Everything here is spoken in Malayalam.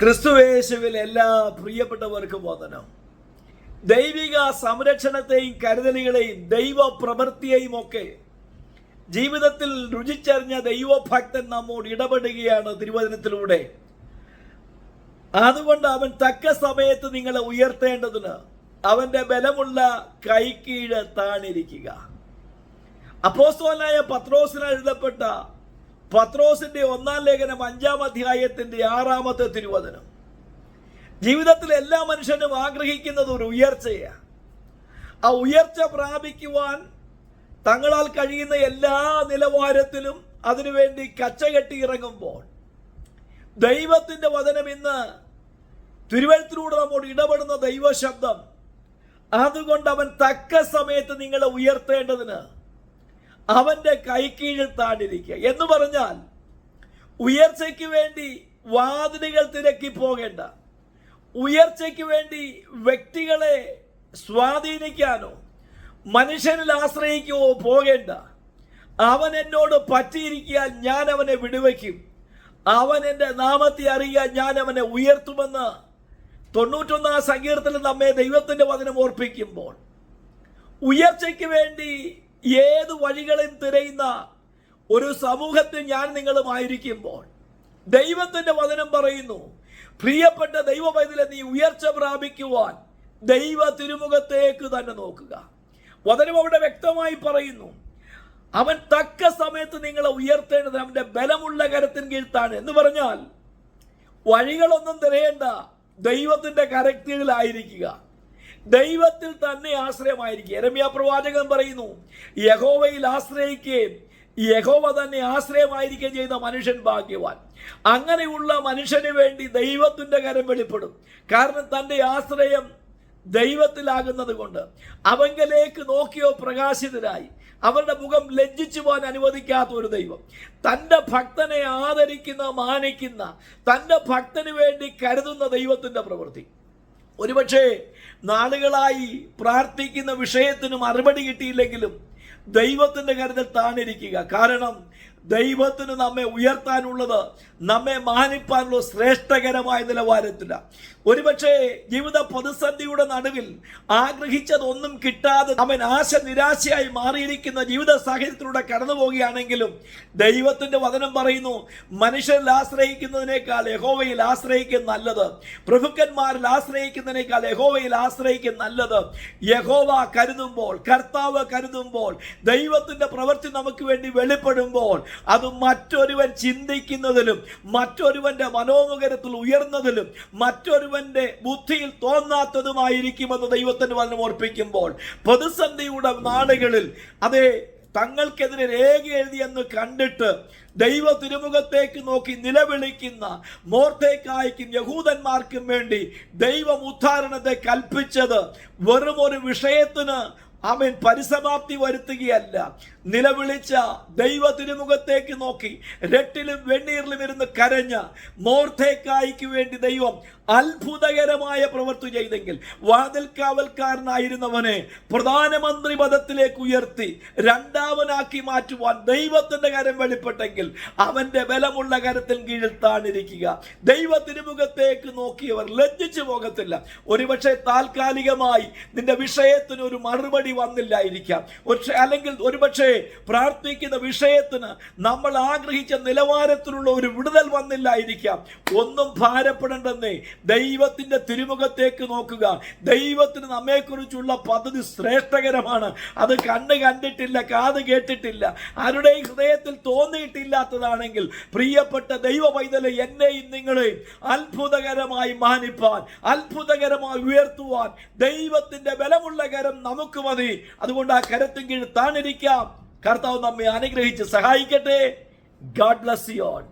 ക്രിസ്തുവേശുവിൽ എല്ലാ പ്രിയപ്പെട്ടവർക്കും വന്ദനം. ദൈവിക സംരക്ഷണത്തെയും കരുതലുകളെയും ദൈവ പ്രവൃത്തിയെയും ഒക്കെ ജീവിതത്തിൽ രുചിച്ചറിഞ്ഞ ദൈവഭക്തൻ നമ്മോട് ഇടപെടുകയാണ് തിരുവചനത്തിലൂടെ. അതുകൊണ്ട് അവൻ തക്ക സമയത്ത് നിങ്ങളെ ഉയർത്തേണ്ടതിന് അവന്റെ ബലമുള്ള കൈക്കീഴ് താണിരിക്കുക. അപ്പോസ്തോലായ പത്രോസിന് എഴുതപ്പെട്ട പത്രോസിന്റെ ഒന്നാം ലേഖനം അഞ്ചാം അധ്യായത്തിന്റെ ആറാമത്തെ തിരുവചനം. ജീവിതത്തിൽ എല്ലാ മനുഷ്യനും ആഗ്രഹിക്കുന്നത് ഒരു ഉയർച്ചയാണ് ആ ഉയർച്ച പ്രാപിക്കുവാൻ തങ്ങളാൽ കഴിയുന്ന എല്ലാ നിലവാരത്തിലും അതിനുവേണ്ടി കച്ചകെട്ടി ഇറങ്ങുമ്പോൾ ദൈവത്തിന്റെ വചനം ഇന്ന് തിരുവഴുത്തിലൂടെ നമ്മോട് ഇടപെടുന്ന ദൈവശബ്ദം അതുകൊണ്ട് അവൻ തക്ക സമയത്ത് നിങ്ങളെ ഉയർത്തേണ്ടതിന് അവന്റെ കൈക്കീഴിൽ താണ്ടിരിക്കുക. എന്ന് പറഞ്ഞാൽ ഉയർച്ചയ്ക്ക് വേണ്ടി വാതിലുകൾ തിരക്കി പോകേണ്ട. ഉയർച്ചയ്ക്ക് വേണ്ടി വ്യക്തികളെ സ്വാധീനിക്കാനോ മനുഷ്യനിൽ ആശ്രയിക്കുവോ പോകേണ്ട. അവൻ എന്നോട് പറ്റിയിരിക്കാൻ ഞാൻ അവനെ വിടുവയ്ക്കും. അവൻ എന്റെ നാമത്തെ അറിയാൻ ഞാൻ അവനെ ഉയർത്തുമെന്ന് തൊണ്ണൂറ്റൊന്നാം സങ്കീർത്തനം നമ്മെ ദൈവത്തിന്റെ വചനം ഓർപ്പിക്കുമ്പോൾ ഉയർച്ചയ്ക്ക് വേണ്ടി ഏത് വഴികളും തിരയുന്ന ഒരു സമൂഹത്തിൽ ഞാൻ നിങ്ങളുമായിരിക്കുമ്പോൾ ദൈവത്തിന്റെ വചനം പറയുന്നു പ്രിയപ്പെട്ട ദൈവ പൈതലെ നീ ഉയർച്ച പ്രാപിക്കുവാൻ ദൈവ തിരുമുഖത്തേക്ക് തന്നെ നോക്കുക. വചനം അവിടെ വ്യക്തമായി പറയുന്നു അവൻ തക്ക സമയത്ത് നിങ്ങളെ ഉയർത്തേണ്ടത് അവന്റെ ബലമുള്ള കരത്തിന് കീഴ്ത്താണ്. എന്ന് പറഞ്ഞാൽ വഴികളൊന്നും തിരയേണ്ട ദൈവത്തിന്റെ കരക്കീഴിലായിരിക്കുക ദൈവത്തിൽ തന്നെ ആശ്രയമായിരിക്കും എരമ്യ പ്രവാചകൻ പറയുന്നു യഹോവയിൽ ആശ്രയിക്കുകയും യഹോവ തന്നെ ആശ്രയമായിരിക്കുകയും ചെയ്ത മനുഷ്യൻ ഭാഗ്യവാൻ. അങ്ങനെയുള്ള മനുഷ്യന് വേണ്ടി ദൈവത്തിന്റെ കരം വെളിപ്പെടും. കാരണം തന്റെ ആശ്രയം ദൈവത്തിലാകുന്നത് കൊണ്ട് അവങ്കലേക്ക് നോക്കിയോ പ്രകാശിതരായി. അവരുടെ മുഖം ലജ്ജിച്ചു പോകാൻ അനുവദിക്കാത്ത ഒരു ദൈവം. തന്റെ ഭക്തനെ ആദരിക്കുന്ന മാനിക്കുന്ന തന്റെ ഭക്തന് വേണ്ടി കരുതുന്ന ദൈവത്തിന്റെ പ്രവൃത്തി. ഒരുപക്ഷെ നാളുകളായി പ്രാർത്ഥിക്കുന്ന വിഷയത്തിന് മറുപടി കിട്ടിയില്ലെങ്കിലും ദൈവത്തിന്റെ കരുതൽ താണിരിക്കുക. കാരണം ദൈവത്തിന് നമ്മെ ഉയർത്താനുള്ളത് നമ്മെ മാനിപ്പാനുള്ള ശ്രേഷ്ഠകരമായ നിലവാരത്തില്ല ഒരുപക്ഷെ ജീവിത പ്രതിസന്ധിയുടെ നടുവിൽ ആഗ്രഹിച്ചതൊന്നും കിട്ടാതെ അവൻ ആശ നിരാശയായി മാറിയിരിക്കുന്ന ജീവിത സാഹചര്യത്തിലൂടെ കടന്നു പോവുകയാണെങ്കിലും ദൈവത്തിന്റെ വചനം പറയുന്നു മനുഷ്യരിൽ ആശ്രയിക്കുന്നതിനേക്കാൾ യഹോവയിൽ ആശ്രയിക്കുന്ന നല്ലത്. പ്രഭുക്കന്മാരിൽ ആശ്രയിക്കുന്നതിനേക്കാൾ യഹോവയിൽ ആശ്രയിക്കുന്ന നല്ലത്. യഹോവ കരുതുമ്പോൾ കർത്താവ് കരുതുമ്പോൾ ദൈവത്തിന്റെ പ്രവൃത്തി നമുക്ക് വേണ്ടി വെളിപ്പെടുമ്പോൾ അത് മറ്റൊരുവൻ ചിന്തിക്കുന്നതിലും മറ്റൊരുവന്റെ മനോമുഖരത്തിൽ ഉയർന്നതിലും മറ്റൊരുവന്റെ ബുദ്ധിയിൽ തോന്നാത്തതുമായിരിക്കുമെന്ന് ദൈവത്തിന് വചനം ഓർപ്പിക്കുമ്പോൾ പ്രതിസന്ധിയുടെ നാടുകളിൽ അതേ തങ്ങൾക്കെതിരെ രേഖ എഴുതിയെന്ന് കണ്ടിട്ട് ദൈവ തിരുമുഖത്തേക്ക് നോക്കി നിലവിളിക്കുന്ന മോർത്തേക്കായ്ക്കും യഹൂദന്മാർക്കും വേണ്ടി ദൈവം ഉദ്ധാരണത്തെ കൽപ്പിച്ചത് വെറും ഒരു വിഷയത്തിന് അവൻ പരിസമാപ്തി വരുത്തുകയല്ല. നിലവിളിച്ച ദൈവ തിരുമുഖത്തേക്ക് നോക്കി. രട്ടിലും വെണ്ണീറിലും ഇരുന്ന് കരഞ്ഞ മോർത്തേക്കായിക്ക് വേണ്ടി ദൈവം അത്ഭുതകരമായ പ്രവൃത്തി ചെയ്തെങ്കിൽ വാതിൽ കാവൽക്കാരനായിരുന്നവനെ പ്രധാനമന്ത്രി പദത്തിലേക്ക് ഉയർത്തി രണ്ടാമനാക്കി മാറ്റുവാൻ ദൈവത്തിന്റെ കരം വെളിപ്പെട്ടെങ്കിൽ അവന്റെ ബലമുള്ള കരത്തിൽ കീഴിൽ താണിരിക്കുക. ദൈവ തിരുമുഖത്തേക്ക് നോക്കിയവർ ലജ്ജിച്ചു പോകത്തില്ല. ഒരുപക്ഷെ താൽക്കാലികമായി നിന്റെ വിഷയത്തിന് ഒരു മറുപടി വന്നില്ലായിരിക്കാം. പക്ഷെ അല്ലെങ്കിൽ ഒരുപക്ഷെ പ്രാർത്ഥിക്കുന്ന വിഷയത്തിന് നമ്മൾ ആഗ്രഹിച്ച നിലവാരത്തിലുള്ള ഒരു വിടുതൽ വന്നില്ലായിരിക്കാം. ഒന്നും ഭാരപ്പെടേണ്ടെന്നേ ദൈവത്തിന്റെ തിരുമുഖത്തേക്ക് നോക്കുക. ദൈവത്തിന് നമ്മെക്കുറിച്ചുള്ള പദ്ധതി ശ്രേഷ്ഠകരമാണ്. അത് കണ്ണ് കണ്ടിട്ടില്ല കാത് കേട്ടിട്ടില്ല ആരുടെയും ഹൃദയത്തിൽ തോന്നിയിട്ടില്ലാത്തതാണെങ്കിൽ പ്രിയപ്പെട്ട ദൈവ പൈതലെ എന്നെയും നിങ്ങളെയും അത്ഭുതകരമായി മാനിപ്പാൻ അത്ഭുതകരമായി ഉയർത്തുവാൻ ദൈവത്തിന്റെ ബലമുള്ള കരം നമുക്ക് മതി. അതുകൊണ്ട് ആ കരത്തിൻ കീഴിൽ താണിരിക്കാം കർത്താവ് നമ്മെ അനുഗ്രഹിച്ച് സഹായിക്കട്ടെ. God bless you all